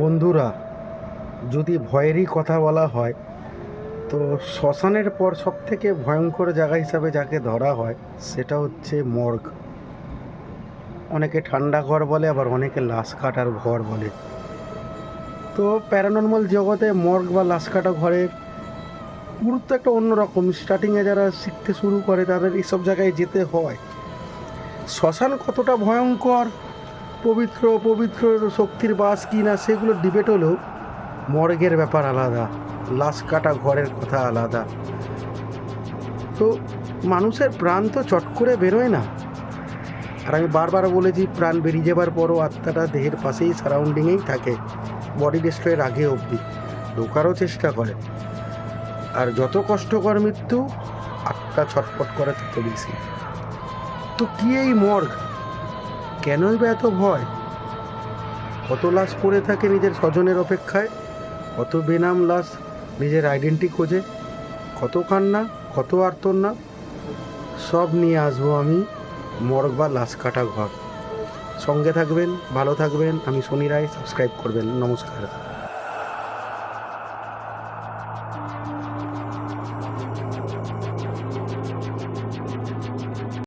বন্ধুরা, যদি ভয়েরই কথা বলা হয়, তো শ্মশানের পর সব থেকে ভয়ঙ্কর জায়গা হিসাবে যাকে ধরা হয়, সেটা হচ্ছে মর্গ। অনেকে ঠান্ডা ঘর বলে, আবার অনেকে লাশ কাটার ঘর বলে। তো প্যারানর্মাল জগতে মর্গ বা লাশ কাটা ঘরের গুরুত্ব একটা অন্যরকম। স্টার্টিংয়ে যারা শিখতে শুরু করে, তাদের এইসব জায়গায় যেতে হয়। শ্মশান কতটা ভয়ঙ্কর পবিত্র পবিত্র শক্তির বাস কি না সেগুলো ডিবেট হলেও মর্গের ব্যাপার আলাদা, লাশ কাটা ঘরের কথা আলাদা। তো মানুষের প্রাণ তো চট করে বেরোয় না। আর আমি বারবার বলেছি, প্রাণ বেরিয়ে যাবার পরও আত্মাটা দেহের পাশেই সারাউন্ডিংয়েই থাকে বডি ডিস্ট্রয়ের আগে অবধি, ঢোকারও চেষ্টা করে। আর যত কষ্টকর মৃত্যু, আত্মা ছটপট করে তত বেশি। তো কি এই মর্গ? কেনই বা এত ভয়? কত লাশ পড়ে থাকে নিজের স্বজনের অপেক্ষায়? কত বেনাম লাশ নিজের আইডেন্টি খোঁজে? কত কান্না, কত আর্তনা? সব নিয়ে আসব আমি মর্গ বা লাশ কাটা ঘর। সঙ্গে থাকবেন, ভালো থাকবেন। আমি শনি রায়, সাবস্ক্রাইব করবেন। নমস্কার।